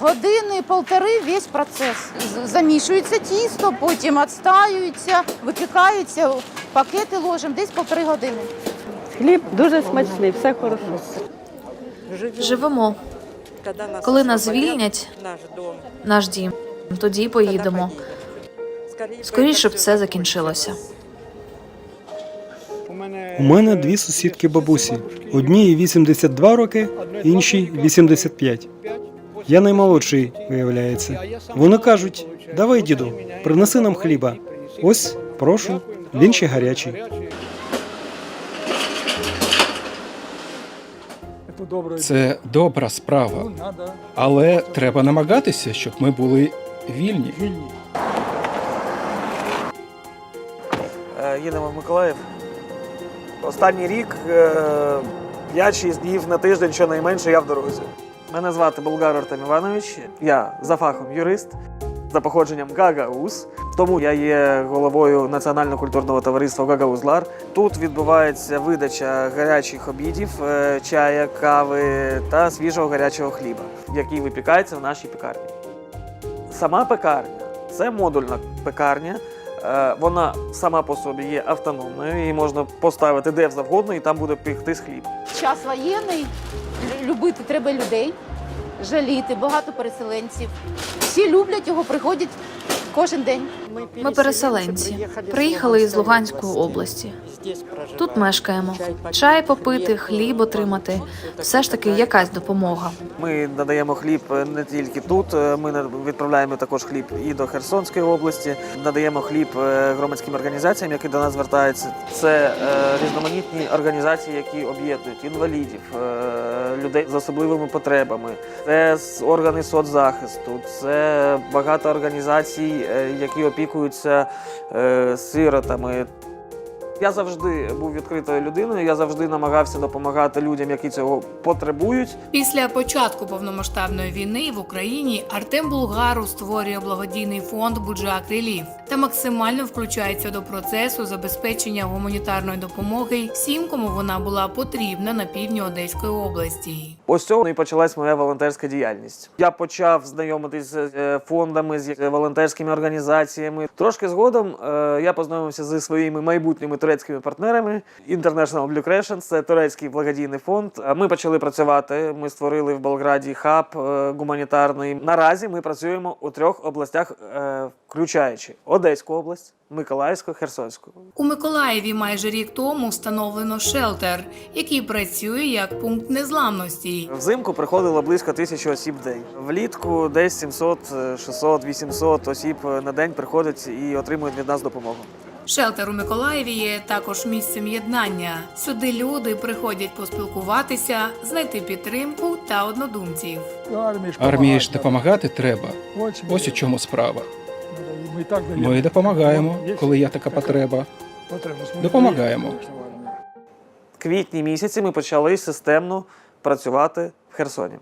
Години полтори весь процес. Замішується тісто, потім відстаюється, випікаються, пакети ложимо, десь полтори години. Хліб дуже смачний, все хорошо. Живемо. Коли нас звільнять, наш дім, тоді поїдемо. Скоріше б це закінчилося. У мене дві сусідки бабусі. Одній 82 роки, іншій 85. Я наймолодший, виявляється. Вони кажуть: давай, діду, принеси нам хліба. Ось, прошу, він ще гарячий. Це добра справа, але треба намагатися, щоб ми були вільні. Е, Їдемо в Миколаїв. Останній рік е, 5-6 днів на тиждень, щонайменше, я в дорозі. Мене звати Болгар Артем Іванович. Я за фахом юрист, за походженням Гагауз. Тому я є головою Національного культурного товариства Гагаузлар. Тут відбувається видача гарячих обідів, е, чая, кави та свіжого гарячого хліба, який випікається в нашій пекарні. Сама пекарня це модульна пекарня. Е, Вона сама по собі є автономною, її можна поставити де завгодно, і там буде пектись хліб. Час воєнний, любити треба людей, жаліти, багато переселенців. Всі люблять його, приходять кожен день. Ми переселенці. Приїхали із Луганської області. Тут мешкаємо. Чай попити, хліб отримати. Все ж таки якась допомога. Ми надаємо хліб е, не тільки тут. е, Ми відправляємо також хліб і до Херсонської області. Надаємо хліб е, громадським організаціям, які до нас звертаються. Це е, різноманітні організації, які об'єднують інвалідів, е, людей з особливими потребами. Це органи соцзахисту, це багато організацій, які опікуються е, сиротами. Я завжди був відкритою людиною. Я завжди намагався допомагати людям, які цього потребують. Після початку повномасштабної війни в Україні Артем Булгару створює благодійний фонд Буджак Реліф та максимально включається до процесу забезпечення гуманітарної допомоги всім, кому вона була потрібна на півдні Одеської області. Ось цього і почалась моя волонтерська діяльність. Я почав знайомитись з е, фондами, з е, волонтерськими організаціями. Трошки згодом е, я познайомився зі своїми майбутніми турецькими партнерами. International Blue Crescent – це турецький благодійний фонд. Ми почали працювати. Ми створили в Болграді хаб гуманітарний. Наразі ми працюємо у трьох областях, включаючи Одеську область, Миколаївську, Херсонську. У Миколаєві майже рік тому встановлено шелтер, який працює як пункт незламності. Взимку приходило близько тисячі осіб в день. Влітку десь 700, е, 600, 800 осіб на день приходять і отримують від нас допомогу. Шелтер у Миколаєві є також місцем єднання. Сюди люди приходять поспілкуватися, знайти підтримку та однодумців. Армії ж допомагати треба. Ось у чому справа. Ми допомагаємо, коли є така потреба. Допомагаємо. В квітні місяці ми почали системно працювати в Херсоні.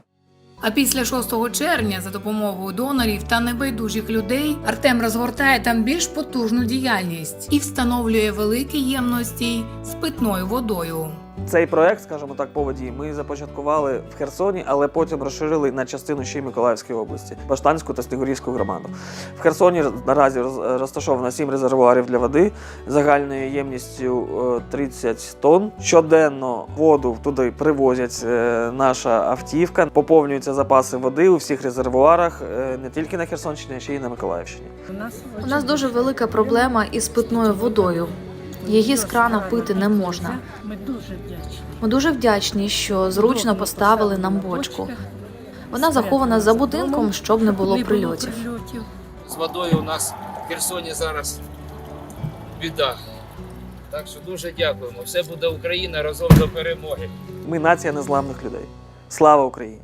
А після 6 червня, за допомогою донорів та небайдужих людей, Артем розгортає там більш потужну діяльність і встановлює великі ємності з питною водою. Цей проект, скажімо так, по воді, ми започаткували в Херсоні, але потім розширили на частину ще й Миколаївської області, Баштанську та Снігурівську громаду. В Херсоні наразі роз- розташовано 7 резервуарів для води загальною ємністю е, 30 тонн. Щоденно воду туди привозять е, наша автівка. Поповнюються запаси води у всіх резервуарах е, не тільки на Херсонщині, а ще й на Миколаївщині. У нас дуже велика проблема із питною водою. Її з крана пити не можна. Ми дуже вдячні, Ми дуже вдячні, що зручно поставили нам бочку. Вона захована за будинком, щоб не було прильотів. з водою у нас в Херсоні зараз біда. Так що дуже дякуємо. Все буде Україна разом до перемоги. Ми нація незламних людей. Слава Україні!